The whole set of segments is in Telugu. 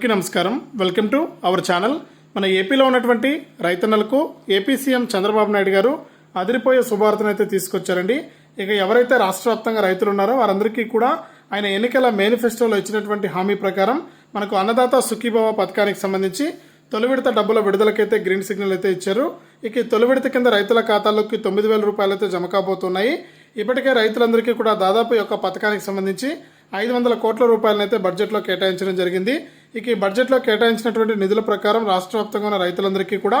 అందరికీ నమస్కారం. Welcome to our channel. మన ఏపీలో ఉన్నటువంటి రైతన్నలకు ఏపీ సీఎం చంద్రబాబు నాయుడు గారు అదిరిపోయే శుభార్తను అయితే తీసుకొచ్చారండి. ఇక ఎవరైతే రాష్ట్ర వ్యాప్తంగా రైతులు ఉన్నారో వారందరికీ కూడా ఆయన ఎన్నికల మేనిఫెస్టోలో ఇచ్చినటువంటి హామీ ప్రకారం మనకు అన్నదాత సుఖీభవ పథకానికి సంబంధించి తొలి విడత డబ్బుల విడుదలకైతే గ్రీన్ సిగ్నల్ అయితే ఇచ్చారు. ఇక తొలి విడత కింద రైతుల ఖాతాలోకి తొమ్మిది వేల రూపాయలు అయితే జమ కాబోతున్నాయి. ఇప్పటికే రైతులందరికీ కూడా దాదాపు యొక్క పథకానికి సంబంధించి ఐదు వందల కోట్ల రూపాయలనైతే బడ్జెట్లో కేటాయించడం జరిగింది. ఇక ఈ బడ్జెట్లో కేటాయించినటువంటి నిధుల ప్రకారం రాష్ట్ర వ్యాప్తంగా ఉన్న రైతులందరికీ కూడా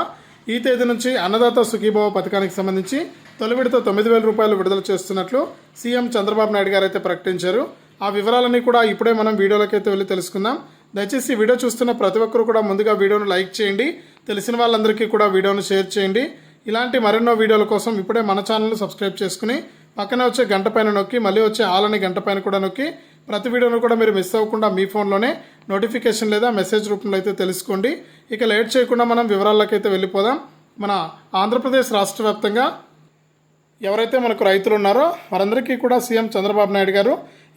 ఈ తేదీ నుంచి అన్నదాత సుఖీభావ పథకానికి సంబంధించి తొలి విడత తొమ్మిది వేల రూపాయలు విడుదల చేస్తున్నట్లు సీఎం చంద్రబాబు నాయుడు గారు అయితే ప్రకటించారు. ఆ వివరాలన్నీ కూడా ఇప్పుడే మనం వీడియోలోకైతే వెళ్ళి తెలుసుకుందాం. దయచేసి వీడియో చూస్తున్న ప్రతి ఒక్కరు కూడా ముందుగా వీడియోను లైక్ చేయండి. తెలిసిన వాళ్ళందరికీ కూడా వీడియోను షేర్ చేయండి. ఇలాంటి మరెన్నో వీడియోల కోసం ఇప్పుడే మన ఛానల్ను సబ్స్క్రైబ్ చేసుకుని పక్కనే వచ్చే గంట పైన నొక్కి మళ్ళీ వచ్చే ఆలని గంట పైన కూడా నొక్కి ప్రతి వీడియోను కూడా మీరు మిస్ అవ్వకుండా మీ ఫోన్లోనే నోటిఫికేషన్ లేదా మెసేజ్ రూపంలో అయితే తెలుసుకోండి. ఇక లేట్ చేయకుండా మనం వివరాల్లోకి అయితే వెళ్ళిపోదాం. మన ఆంధ్రప్రదేశ్ రాష్ట్ర వ్యాప్తంగా ఎవరైతే మనకు రైతులు ఉన్నారో వారందరికీ కూడా సీఎం చంద్రబాబు నాయుడు గారు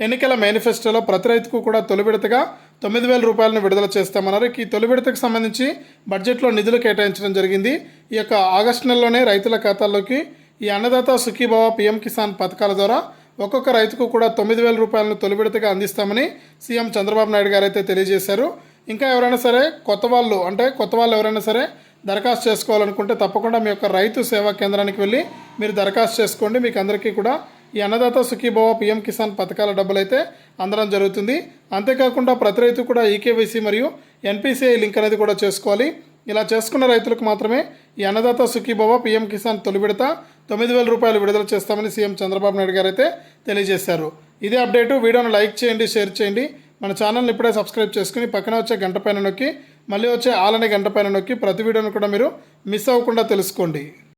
ఎన్నికల మేనిఫెస్టోలో ప్రతి రైతుకు కూడా తొలి విడతగా తొమ్మిది వేల రూపాయలను విడుదల చేస్తామన్నారు. ఈ తొలి విడతకు సంబంధించి బడ్జెట్లో నిధులు కేటాయించడం జరిగింది. ఈ యొక్క ఆగస్టు నెలలోనే రైతుల ఖాతాల్లోకి ఈ అన్నదాత సుఖీభావ పిఎం కిసాన్ పథకాల ద్వారా ఒక్కొక్క రైతుకు కూడా తొమ్మిది వేల రూపాయలను తొలి విడతగా అందిస్తామని సీఎం చంద్రబాబు నాయుడు గారు అయితే తెలియజేశారు. ఇంకా ఎవరైనా సరే కొత్త వాళ్ళు అంటే కొత్త వాళ్ళు ఎవరైనా సరే దరఖాస్తు చేసుకోవాలనుకుంటే తప్పకుండా మీ యొక్క రైతు సేవా కేంద్రానికి వెళ్ళి మీరు దరఖాస్తు చేసుకోండి. మీకు అందరికీ కూడా ఈ అన్నదాత సుఖీభవ పిఎం కిసాన్ పథకాల డబ్బులు అయితే అందడం జరుగుతుంది. అంతేకాకుండా ప్రతి రైతు కూడా ఈకేవైసీ మరియు ఎన్పిసిఐ లింక్ అనేది కూడా చేసుకోవాలి. ఇలా చేసుకున్న రైతులకు మాత్రమే ఈ అన్నదాత సుఖీభవ పీఎం కిసాన్ తొలి విడత తొమ్మిది వేల రూపాయలు విడుదల చేస్తామని సీఎం చంద్రబాబు నాయుడు గారు అయితే తెలియజేశారు. ఇదే అప్డేటు. వీడియోను లైక్ చేయండి షేర్ చేయండి. మన ఛానల్ని ఇప్పుడే సబ్స్క్రైబ్ చేసుకుని పక్కన వచ్చే గంట పైన నొక్కి మళ్ళీ వచ్చే ఆలనే గంట పైన నొక్కి ప్రతి వీడియోను కూడా మీరు మిస్ అవ్వకుండా తెలుసుకోండి.